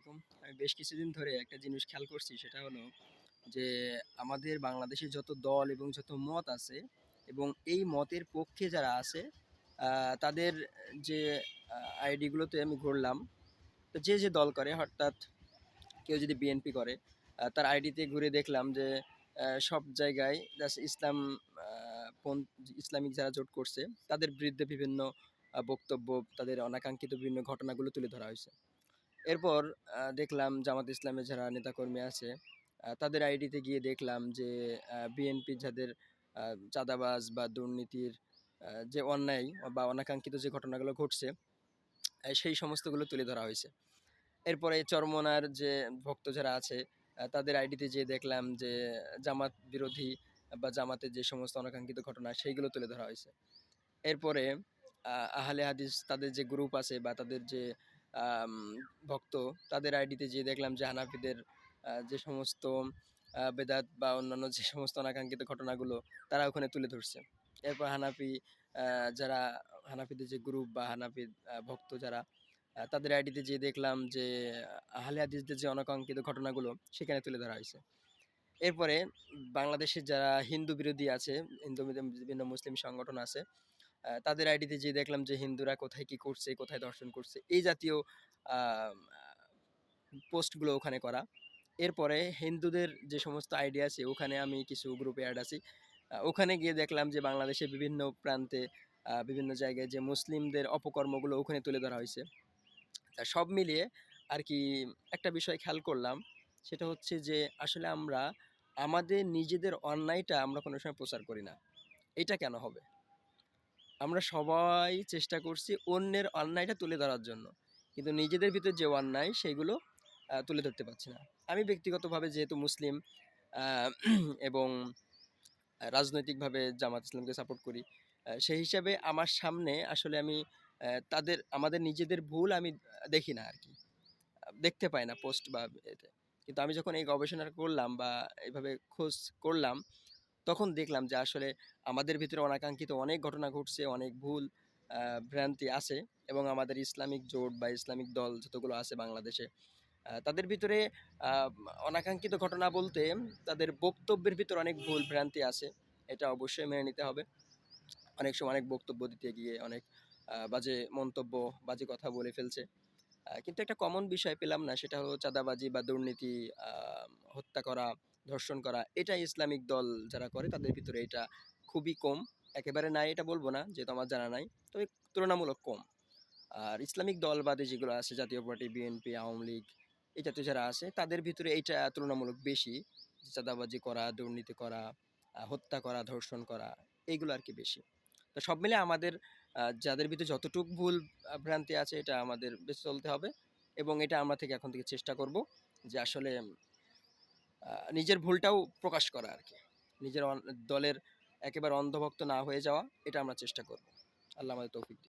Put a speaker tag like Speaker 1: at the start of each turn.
Speaker 1: আলাইকুম। আমি বেশ কিছুদিন ধরে একটা জিনিস খেয়াল করছি, সেটা হলো যে আমাদের বাংলাদেশে যত দল এবং যত মত আছে এবং এই মতের পক্ষে যারা আছে তাদের যে আইডিগুলোতে আমি ঘুরলাম। তো যে যে দল করে অর্থাৎ কেউ যদি বিএনপি করে তার আইডিতে ঘুরে দেখলাম যে সব জায়গায় জাস্ট ইসলাম ইসলামিক যারা জোট করছে, তাদের বিরুদ্ধে বিভিন্ন বক্তব্য, তাদের অনাকাঙ্ক্ষিত বিভিন্ন ঘটনাগুলো তুলে ধরা হয়েছে। এরপর দেখলাম জামাত ইসলামের যারা নেতাকর্মী আছে তাদের আইডিতে গিয়ে দেখলাম যে বিএনপি যাদের চাঁদাবাজ বা দুর্নীতির যে অন্যায় বা অনাকাঙ্ক্ষিত যে ঘটনাগুলো ঘটছে সেই সমস্তগুলো তুলে ধরা হয়েছে। এরপরে চরমনার যে ভক্ত যারা আছে তাদের আইডিতে যেয়ে দেখলাম যে, জামাত বিরোধী বা জামাতের যে সমস্ত অনাকাঙ্ক্ষিত ঘটনা, সেইগুলো তুলে ধরা হয়েছে। এরপরে আহলে হাদিস তাদের যে গ্রুপ আছে বা তাদের যে ভক্ত। তাদের আইডিতে যেয়ে দেখলাম যে হানাফিদের যে সমস্ত বেদাত বা অন্যান্য যে সমস্ত অনাকাঙ্ক্ষিত ঘটনাগুলো তারা ওখানে তুলে ধরছে। এরপর হানাফি যারা, হানাফিদের যে গ্রুপ বা হানাফি ভক্ত যারা তাদের আইডিতে যেয়ে দেখলাম যে, আহলে হাদিসদের যে অনাকাঙ্ক্ষিত ঘটনাগুলো সেখানে তুলে ধরা হয়েছে। এরপরে বাংলাদেশের যারা হিন্দু বিরোধী আছে, হিন্দু বিভিন্ন মুসলিম সংগঠন আছে তাদের আইডিতে যে দেখলাম যে হিন্দুরা কোথায় কি করছে, কোথায় দর্শন করছে, এই জাতীয় পোস্টগুলো ওখানে করা। এরপরে হিন্দুদের যে সমস্ত আইডিয়া আছে, ওখানে আমি কিছু গ্রুপে অ্যাড আছি। ওখানে গিয়ে দেখলাম যে বাংলাদেশে বিভিন্ন প্রান্তে বিভিন্ন জায়গায় যে মুসলিমদের অপকর্মগুলো ওখানে তুলে ধরা হয়েছে। তা সব মিলিয়ে আর কি একটা বিষয় খেয়াল করলাম, সেটা হচ্ছে যে আসলে আমরা, আমাদের নিজেদের অন্যায়টা আমরা কোনো সময় প্রচার করি না। এটা কেন হবে? আমরা সবাই চেষ্টা করছি অন্যের অন্যায়টা তুলে ধরার জন্য। কিন্তু নিজেদের ভিতর যে অন্যায়, সেগুলো তুলে ধরতে পারছি না। আমি ব্যক্তিগতভাবে যেহেতু মুসলিম এবং রাজনৈতিকভাবে জামাত ইসলামকে সাপোর্ট করি সেই হিসাবে আমার সামনে আসলে আমি তাদের, আমাদের নিজেদের ভুল আমি দেখি না আর কি দেখতে পাই না পোস্ট বা এতে। কিন্তু আমি যখন এই গবেষণা করলাম বা এইভাবে খোঁজ করলাম তখন দেখলাম যে আসলে আমাদের ভিতরে অনাকাঙ্ক্ষিত অনেক ঘটনা ঘটছে, অনেক ভুল ভ্রান্তি আছে এবং আমাদের ইসলামিক জোট বা ইসলামিক দল যতগুলো আছে বাংলাদেশে তাদের ভিতরে অনাকাঙ্ক্ষিত ঘটনা বলতে তাদের বক্তব্যের ভিতরে অনেক ভুল, ভ্রান্তি আছে, এটা অবশ্যই মেনে নিতে হবে। অনেক সময় অনেক বক্তব্য দিতে গিয়ে অনেক বাজে মন্তব্য, বাজে কথা বলে ফেলছে। কিন্তু একটা কমন বিষয় পেলাম না, সেটা হলো চাঁদাবাজি বা দুর্নীতি হত্যা করা ধর্ষণ করা, এটা ইসলামিক দল যারা করে তাদের ভিতরে এটা খুবই কম। একেবারে নাই এটা বলব না, যেহেতু আমার জানা নাই, তবে তুলনামূলক কম। আর ইসলামিক দল বাদে যেগুলো আছে, জাতীয় পার্টি বিএনপি আওয়ামী লীগ এই জাতীয় যারা আছে, তাদের ভিতরে এইটা তুলনামূলক বেশি। চাঁদাবাজি করা, দুর্নীতি করা হত্যা করা, ধর্ষণ করা এইগুলো আর কি বেশি। তো সব মিলে আমাদের যাদের ভিতরে যতটুক ভুল ভ্রান্তি আছে, এটা আমাদের বেঁচে চলতে হবে। এবং এটা আমরা থেকে এখন থেকে চেষ্টা করব যে আসলে নিজের ভুলটাও প্রকাশ করা আর কি নিজের দলের একেবারে অন্ধভক্ত না হয়ে যাওয়া, এটা আমরা চেষ্টা করব আল্লাহ আমাদের তৌফিক।